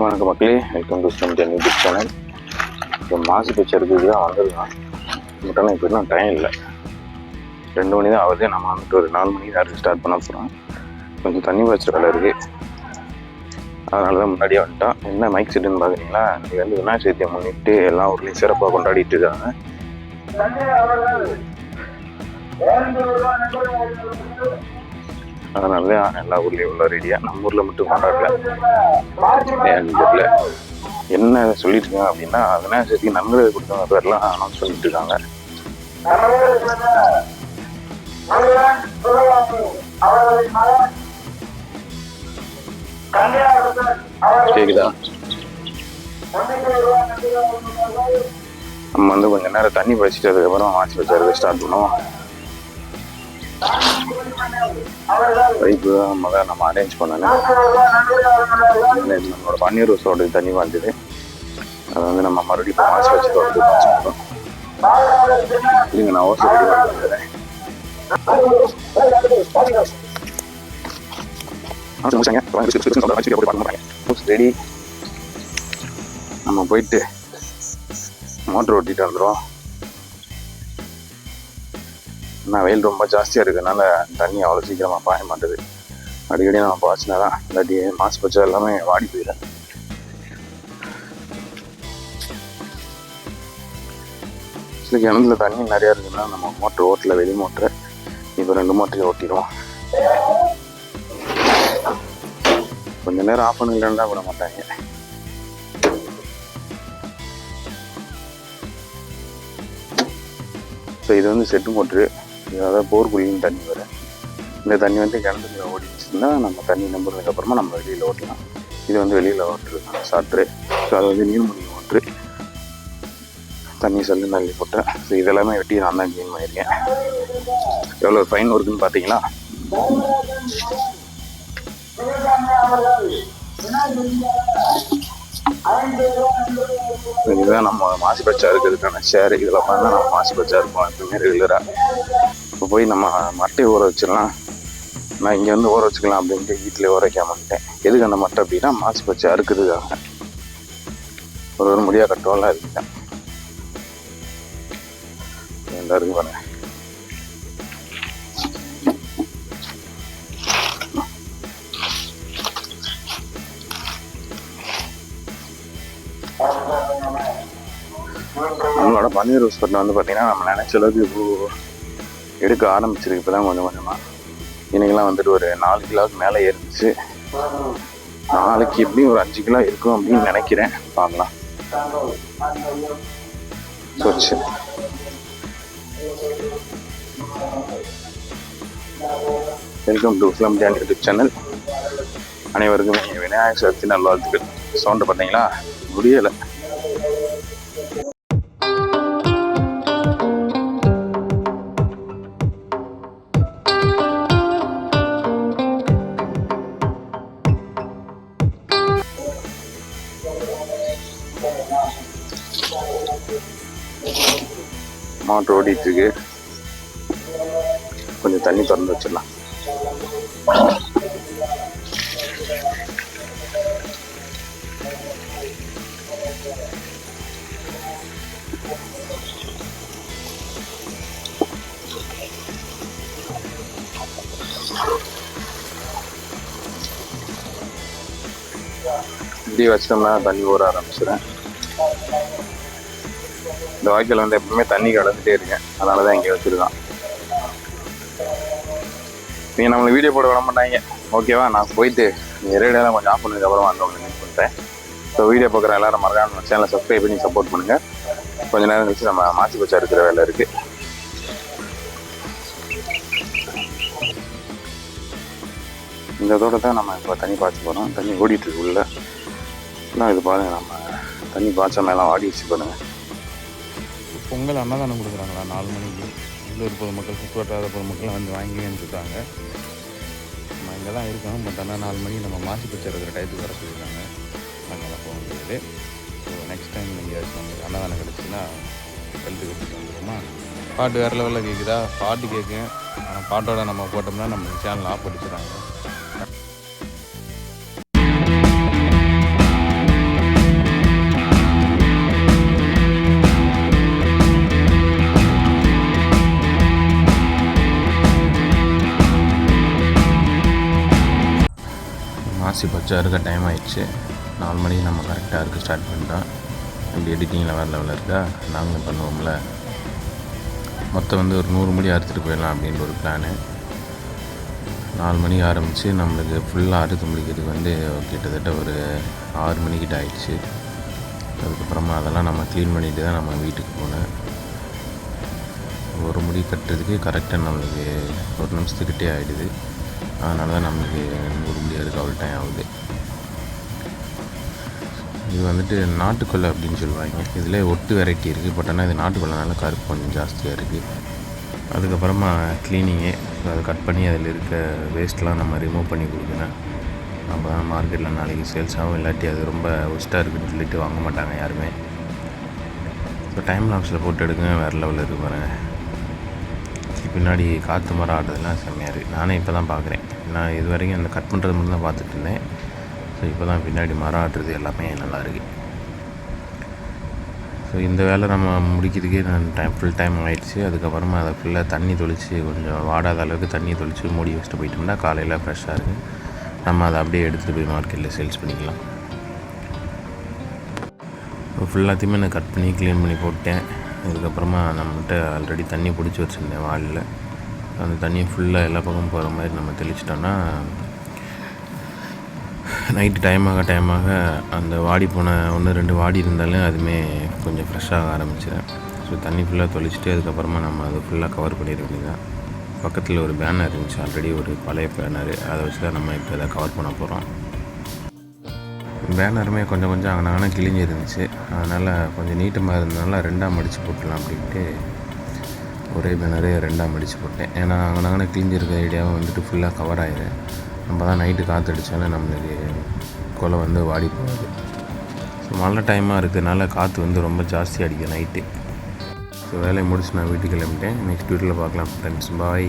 வணக்கம் மக்களே. Welcome to ஸ்டம் டென் யூடியூப் சேனல் இப்போ மாசு பிக்சருக்கு தான் வந்திருக்கோம் பட் ஆனால் இப்போ இன்னும் டைம் இல்லை. ரெண்டு மணி தான் ஆகுது. நம்ம வந்துட்டு ஒரு நாலு மணிக்கு தான் ஸ்டார்ட் பண்ண போகிறோம் கொஞ்சம் தண்ணி பாய்ச்சல் வேலை இருக்குது அதனால தான் முன்னாடியே வந்துட்டோம். என்ன மைக் செட்டுன்னு பார்க்குறீங்களா இது வந்து விநாயகர் சதுர்த்தியை முன்னிட்டு எல்லா ஊர்லேயும் சிறப்பாக கொண்டாடிட்டு இருக்காங்க. அதனால தான் எல்லா ஊர்லேயும் உள்ள ரெடியாக நம்ம ஊரில் மட்டும் கொண்டாடல. தெரியல. என்ன சொல்லிட்டு இருக்காங்க அப்படின்னா விநாயகர் சதுர்த்தி நன்கொடை கொடுத்தவங்க பேர்லாம் அனௌன்ஸ் பண்ணிட்டு இருக்காங்க. கேக்குதா? நம்ம வந்து கொஞ்ச நேரம் தண்ணி படிச்சுட்டு அதுக்கப்புறம் வாட்ச் வச்சாரு ஸ்டார்ட் பண்ணுவோம். பைப்பு தான் நம்ம நம்ம அரேஞ்ச் பண்ணணும் நேத்து நம்மளோட பன்னீர் ரோஸோட தண்ணி வந்தது. அதை வந்து நம்ம மறுபடியும் இப்போ மாசி வச்சு தொடர்ந்து வச்சுக்கணும். இல்லைங்க நான் ஓசை ரெடி பண்ணிக்கிறேன் ரெடி நம்ம போயிட்டு மோட்டர் ஓட்டிட்டு வந்துடும் ஏன்னா வெயில் ரொம்ப ஜாஸ்தியாக இருக்கிறதுனால தண்ணி அவ்வளோ சீக்கிரமாக பாய மாட்டுது. அடிக்கடி நம்ம பாய்ச்சினா தான் இல்லாட்டி மாசு பச்சை எல்லாமே வாடி போயிடும். சில கிணத்துல தண்ணி நிறையா இருக்குன்னா நம்ம மோட்டர் ஓட்டல வெளி மோட்ரு இப்போ ரெண்டு மோட்டரையும் ஓட்டிடுவோம். கொஞ்ச நேரம் ஆஃப் பண்ணுங்களா விட மாட்டாங்க. ஸோ இது வந்து செட்டு மோட்ரு அதாவது போர் குழியும் தண்ணி வர. இந்த தண்ணி வந்து கிணத்துல ஓடிச்சுன்னா நம்ம தண்ணி நம்புறதுக்கப்புறமா நம்ம வெளியில் ஓட்டலாம். இது வந்து வெளியில் ஓட்டுறது சாற்று. ஸோ அது வந்து நீர்மூழ்கி ஓட்டு தண்ணி சல்லு நல்லி போட்டேன் ஸோ இதெல்லாமே வெட்டி நான் தான் க்ளீன் பண்ணியிருக்கேன். எவ்வளோ ஃபைன் ஒர்க்குன்னு பார்த்தீங்களா இதுதான் நம்ம மாசி பச்சா இருக்கிறதுக்கான ஷேர் இதில் பார்த்தா நம்ம மாசி பச்சா இருப்போம் எப்பவுமே ரெகுலராக இப்போ போய் நம்ம மட்டையை ஊற வச்சிடலாம். நான் இங்கே வந்து ஊற வச்சுக்கலாம் அப்படின்ட்டு வீட்டில் ஊற வைக்க மாட்டேன் எதுக்கு அந்த மட்டை அப்படின்னா மாசி பச்சை அறுக்கிறதுக்காக. ஒரு ஒரு முடியாக கட்டுவோம்லாம் இருக்கேன் எல்லாருக்கும் பாருங்க. நம்மளோட பன்னீர் ரோஸ் வந்து பார்த்தீங்கன்னா நம்ம நினச்ச அளவுக்கு இப்போ எடுக்க ஆரம்பிச்சிருக்கு. இப்போ தான் கொஞ்சம். கொஞ்சமாக இன்னைக்கெல்லாம் வந்துட்டு ஒரு நாலு கிலோவுக்கு மேலே ஏறிச்சு நாளைக்கு எப்படியும் ஒரு அஞ்சு கிலோ இருக்கும் அப்படின்னு நினைக்கிறேன். பார்க்கலாம். சொச்சு welcome to film den YouTube channel அனைவருக்கும் விநாயகர் சதுர்த்தி நல்வாழ்த்துக்கள். சவுண்டு பார்த்தீங்களா முடியலை மாட்டு ஓடிட்டு இருக்கு கொஞ்சம் தண்ணி திறந்து வச்சிடலாம். இப்படி வச்சிட்டோம்னா தண்ணி ஊற ஆரம்பிச்சிடும் இந்த வாய்க்கால் வந்து எப்பவுமே தண்ணி கலந்துட்டே இருக்கேன் அதனால தான் இங்கே வச்சுருக்கான். நீங்கள் நம்மளை வீடியோ போட விட மாட்டாங்க. ஓகேவா நான் போயிட்டு ரேடியோலாம் கொஞ்சம் ஆஃப் பண்ணதுக்கு வந்தோம்னு நினைக்கிறேன் உங்களுக்கு ஸோ வீடியோ பார்க்குற எல்லாரும் மறக்காம சேனலை சப்ஸ்கிரைப் பண்ணி சப்போர்ட் பண்ணுங்கள் கொஞ்ச நேரம் கழிச்சு நம்ம மாசி பச்சா இருக்கிற வேலை இருக்குது இந்த இதோட தான் நம்ம இப்போ தண்ணி பாய்ச்ச போகிறோம் தண்ணி ஓடிட்டு இருக்கு உள்ள. நான் இது பாருங்கள் நம்ம தண்ணி பாய்ச்ச மேலாம் ஆடிடுச்சு பாருங்கள் பொங்கல் அன்னதானம் கொடுக்குறாங்களா? நாலு மணிக்கு. உள்ளூர் பொதுமக்கள் சுற்றுவட்டார பொதுமக்கள் வந்து வாங்கி வந்துருக்காங்க நம்ம இங்கே தான் இருக்கோம். பட் ஆனால் நாலு மணிக்கு நம்ம மாசி பச்சை இருக்கிற டயத்துக்கு வர சொல்லியிருக்காங்க. நாங்கள்லாம் போக முடியாது. ஸோ நெக்ஸ்ட் டைம் நீங்கள் நமக்கு அன்னதானம் கிடச்சின்னா ஹெல்த்து கொடுத்துட்டு வந்துடுமா பாட்டு வேறு லெவலில் கேட்குதா பாட்டு கேட்கும் ஆனால் பாட்டோட நம்ம போட்டோம்னா நம்ம சேனல் ஆஃப் அடிச்சிடறாங்க. மாசி பச்சை இருக்க டைம் ஆயிடுச்சு. நாலு மணிக்கு நம்ம கரெக்டாக இருக்க ஸ்டார்ட் பண்ணிட்டோம் இப்படி எடிட்டிங்கில் வேறு லெவலில் இருக்கா? நாங்களும் பண்ணுவோம்ல. மொத்தம் வந்து ஒரு நூறு மணி அறுத்துட்டு போயிடலாம் அப்படின்ற ஒரு பிளானு நாலு மணிக்கு ஆரம்பித்து நம்மளுக்கு ஃபுல்லாக அறுத்து முடிக்கிறதுக்கு வந்து கிட்டத்தட்ட ஒரு ஆறு மணிக்கிட்ட ஆயிடுச்சு. அதுக்கப்புறமா அதெல்லாம் நம்ம க்ளீன் பண்ணிட்டு தான் நம்ம வீட்டுக்கு போனேன் ஒரு முடி கட்டுறதுக்கு கரெக்டாக நம்மளுக்கு ஒரு நிமிஷத்துக்கிட்டே ஆகிடுது அதனால தான் நம்மளுக்கு நூறு முடி அறுக்க அவ்வளோ டைம் ஆகுது. இது வந்துட்டு நாட்டுக்கொல்லை அப்படின்னு சொல்லுவாங்க. இதில் ஒட்டு வெரைட்டி இருக்குது பட் ஆனால் இது நாட்டுக்கொல்லைனால கருப்பு கொஞ்சம் ஜாஸ்தியாக இருக்குது அதுக்கப்புறமா க்ளீனிங்கு அதை கட் பண்ணி அதில் இருக்க வேஸ்ட்லாம் நம்ம ரிமூவ் பண்ணி கொடுக்கணும். அப்போ தான் மார்க்கெட்டில் நாளைக்கு சேல்ஸ் ஆகும். இல்லாட்டி அது ரொம்ப ஒஸ்ட்டாக இருக்குன்னு சொல்லிட்டு வாங்க மாட்டாங்க யாருமே. ஸோ டைம் லாப்ஸில் போட்டு எடுங்க. வேறு லெவலில் இருக்கு பாருங்கள் பின்னாடி காற்று மரம் ஆடுறதுலாம் செம்மையாக இருக்குது நானே இப்போ தான் பார்க்குறேன் நான் இது வரைக்கும் அந்த கட் பண்ணுறது மட்டும் தான் பார்த்துட்டு இருந்தேன். ஸோ இப்போ தான் பின்னாடி மரம் ஆடுறது எல்லாமே நல்லா இருக்குது ஸோ இந்த வேலை நம்ம முடிக்கிறதுக்கே நான் டைம் ஃபுல் டைம் ஆகிடுச்சு அதுக்கப்புறமா அதை ஃபுல்லாக தண்ணி தொளித்து கொஞ்சம் வாடாத அளவுக்கு தண்ணி தொளித்து மூடி வச்சுட்டு போயிட்டோம்னா காலையில் ஃப்ரெஷ்ஷாக இருக்குது நம்ம அதை அப்படியே எடுத்துகிட்டு போய் மார்க்கெட்டில் சேல்ஸ் பண்ணிக்கலாம். ஃபுல்லாத்தையுமே நான் கட் பண்ணி க்ளீன் பண்ணி போட்டேன் அதுக்கப்புறமா நம்மகிட்ட ஆல்ரெடி தண்ணி பிடிச்சி வச்சுருந்தேன் வாலில். அந்த தண்ணியை ஃபுல்லாக எல்லா பக்கமும் போகிற மாதிரி நம்ம தெளிச்சிட்டோன்னா நைட்டு டைம் ஆக அந்த வாடி போன ஒன்று ரெண்டு வாடி இருந்தாலும் அதுவுமே கொஞ்சம் ஃப்ரெஷ்ஷாக ஆரம்பிச்சிடும் ஸோ தண்ணி ஃபுல்லாக தொளிச்சுட்டு அதுக்கப்புறமா நம்ம அதை ஃபுல்லாக கவர் பண்ணிட வேண்டியதான் பக்கத்தில் ஒரு பேனர் இருந்துச்சு ஆல்ரெடி ஒரு பழைய பேனர் அதை வச்சு தான் நம்ம இப்போ அதை கவர் பண்ண போகிறோம் பேனருமே கொஞ்சம் கொஞ்சம் அங்கனாங்கன்னா கிழிஞ்சு இருந்துச்சு. அதனால் கொஞ்சம் நீட்டமாக இருந்ததுனால ரெண்டாக மடித்து போட்டலாம் அப்படின்ட்டு ஒரே பேனரே ரெண்டாக மடித்து போட்டேன். ஏன்னா அங்கனாங்கன்னா கிழிஞ்சிருக்க ஐடியாவும் வந்துட்டு ஃபுல்லாக கவர் ஆகிடும் நம்ம தான் நைட்டு காற்றடிச்சாலும் நம்மளுக்கு கொலை வந்து வாடி போகுது. ஸோ மழை டைமாக இருக்கிறதுனால காற்று வந்து ரொம்ப ஜாஸ்தி அடிக்கும் நைட்டு ஸோ வேலையை முடிச்சு நான் வீட்டுக்கு கிளம்பிட்டேன். நெக்ஸ்ட் வீட்டில் பார்க்கலாம் ஃப்ரெண்ட்ஸ் பாய்